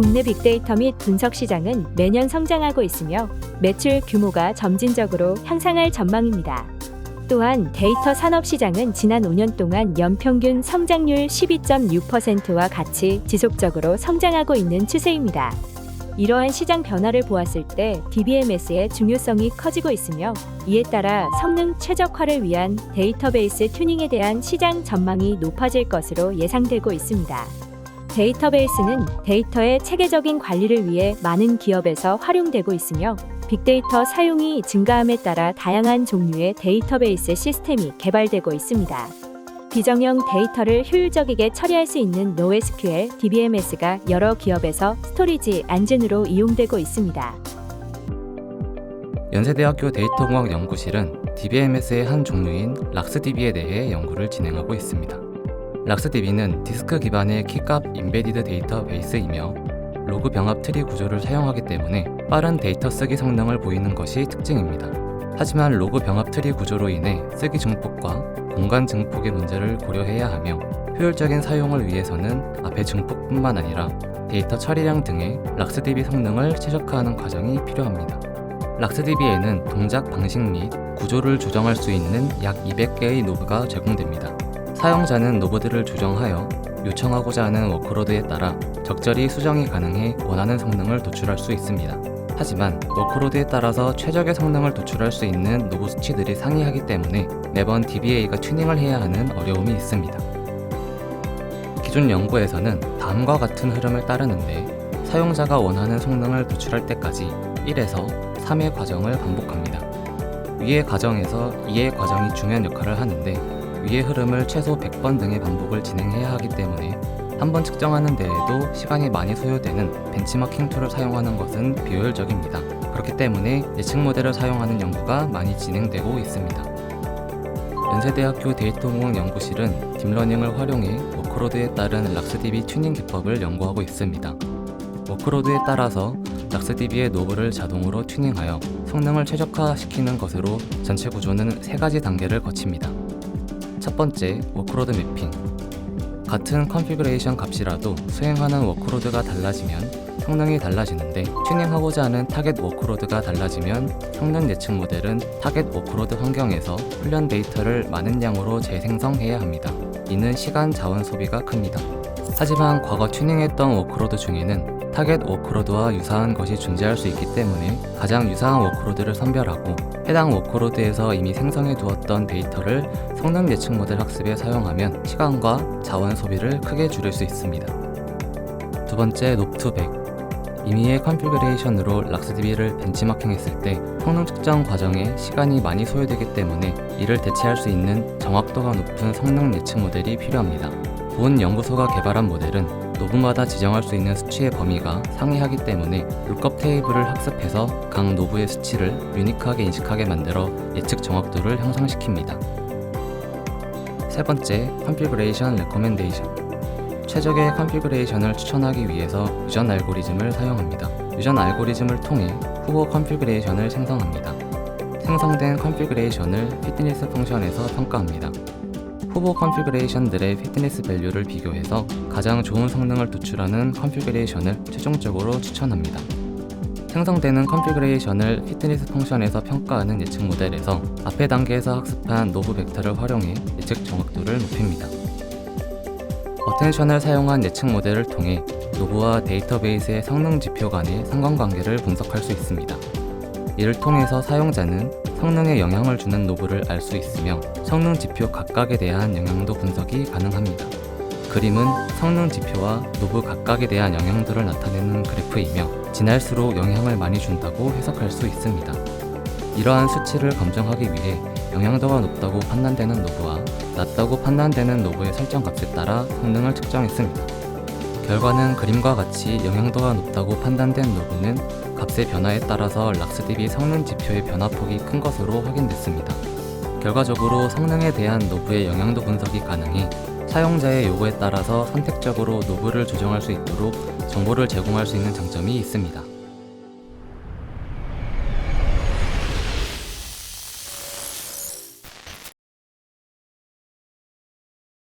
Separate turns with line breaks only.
국내 빅데이터 및 분석 시장은 매년 성장하고 있으며 매출 규모가 점진적으로 향상할 전망입니다. 또한 데이터 산업 시장은 지난 5년 동안 연평균 성장률 12.6%와 같이 지속적으로 성장하고 있는 추세입니다. 이러한 시장 변화를 보았을 때 DBMS의 중요성이 커지고 있으며 이에 따라 성능 최적화를 위한 데이터베이스 튜닝에 대한 시장 전망이 높아질 것으로 예상되고 있습니다. 데이터베이스는 데이터의 체계적인 관리를 위해 많은 기업에서 활용되고 있으며 빅데이터 사용이 증가함에 따라 다양한 종류의 데이터베이스 시스템이 개발되고 있습니다. 비정형 데이터를 효율적이게 처리할 수 있는 NoSQL DBMS가 여러 기업에서 스토리지 안진으로 이용되고 있습니다.
연세대학교 데이터공학 연구실은 DBMS의 한 종류인 락스DB에 대해 연구를 진행하고 있습니다. 락스DB는 디스크 기반의 키값 인베디드 데이터베이스이며 로그 병합 트리 구조를 사용하기 때문에 빠른 데이터 쓰기 성능을 보이는 것이 특징입니다. 하지만 로그 병합 트리 구조로 인해 쓰기 증폭과 공간 증폭의 문제를 고려해야 하며 효율적인 사용을 위해서는 앞의 증폭뿐만 아니라 데이터 처리량 등의 락스DB 성능을 최적화하는 과정이 필요합니다. 락스DB에는 동작 방식 및 구조를 조정할 수 있는 약 200개의 노브가 제공됩니다. 사용자는 노브들을 조정하여 요청하고자 하는 워크로드에 따라 적절히 수정이 가능해 원하는 성능을 도출할 수 있습니다. 하지만 워크로드에 따라서 최적의 성능을 도출할 수 있는 노브 수치들이 상이하기 때문에 매번 DBA가 튜닝을 해야 하는 어려움이 있습니다. 기존 연구에서는 다음과 같은 흐름을 따르는데 사용자가 원하는 성능을 도출할 때까지 1에서 3의 과정을 반복합니다. 위의 과정에서 2의 과정이 중요한 역할을 하는데 위의 흐름을 최소 100번 등의 반복을 진행해야 하기 때문에 한 번 측정하는 데에도 시간이 많이 소요되는 벤치마킹 툴을 사용하는 것은 비효율적입니다. 그렇기 때문에 예측 모델을 사용하는 연구가 많이 진행되고 있습니다. 연세대학교 데이터공학 연구실은 딥러닝을 활용해 워크로드에 따른 락스DB 튜닝 기법을 연구하고 있습니다. 워크로드에 따라서 락스DB의 노브를 자동으로 튜닝하여 성능을 최적화시키는 것으로 전체 구조는 세 가지 단계를 거칩니다. 첫 번째, 워크로드 매핑. 같은 컨피그레이션 값이라도 수행하는 워크로드가 달라지면 성능이 달라지는데 튜닝하고자 하는 타겟 워크로드가 달라지면 성능 예측 모델은 타겟 워크로드 환경에서 훈련 데이터를 많은 양으로 재생성해야 합니다. 이는 시간 자원 소비가 큽니다. 하지만 과거 튜닝했던 워크로드 중에는 타겟 워크로드와 유사한 것이 존재할 수 있기 때문에 가장 유사한 워크로드를 선별하고 해당 워크로드에서 이미 생성해 두었던 데이터를 성능 예측 모델 학습에 사용하면 시간과 자원 소비를 크게 줄일 수 있습니다. 두 번째, 노프백. 임의의 컨피그레이션으로 락스DB를 벤치마킹했을 때 성능 측정 과정에 시간이 많이 소요되기 때문에 이를 대체할 수 있는 정확도가 높은 성능 예측 모델이 필요합니다. 본 연구소가 개발한 모델은 노브마다 지정할 수 있는 수치의 범위가 상이하기 때문에 룩업 테이블을 학습해서 각 노브의 수치를 유니크하게 인식하게 만들어 예측 정확도를 향상시킵니다. 세 번째, 컨피그레이션 레코멘데이션. 최적의 컨피그레이션을 추천하기 위해서 유전 알고리즘을 사용합니다. 유전 알고리즘을 통해 후보 컨피그레이션을 생성합니다. 생성된 컨피그레이션을 피트니스 펑션에서 평가합니다. 후보 컨피그레이션들의 피트니스 밸류를 비교해서 가장 좋은 성능을 도출하는 컨피그레이션을 최종적으로 추천합니다. 생성되는 컨피그레이션을 피트니스 펑션에서 평가하는 예측 모델에서 앞의 단계에서 학습한 노브 벡터를 활용해 예측 정확도를 높입니다. 어텐션을 사용한 예측 모델을 통해 노브와 데이터베이스의 성능 지표 간의 상관관계를 분석할 수 있습니다. 이를 통해서 사용자는 성능에 영향을 주는 노브를 알 수 있으며 성능 지표 각각에 대한 영향도 분석이 가능합니다. 그림은 성능 지표와 노브 각각에 대한 영향도를 나타내는 그래프이며 지날수록 영향을 많이 준다고 해석할 수 있습니다. 이러한 수치를 검증하기 위해 영향도가 높다고 판단되는 노브와 낮다고 판단되는 노브의 설정 값에 따라 성능을 측정했습니다. 결과는 그림과 같이 영향도가 높다고 판단된 노브는 값의 변화에 따라서 락스DB 성능 지표의 변화폭이 큰 것으로 확인됐습니다. 결과적으로 성능에 대한 노브의 영향도 분석이 가능해 사용자의 요구에 따라서 선택적으로 노브를 조정할 수 있도록 정보를 제공할 수 있는 장점이 있습니다.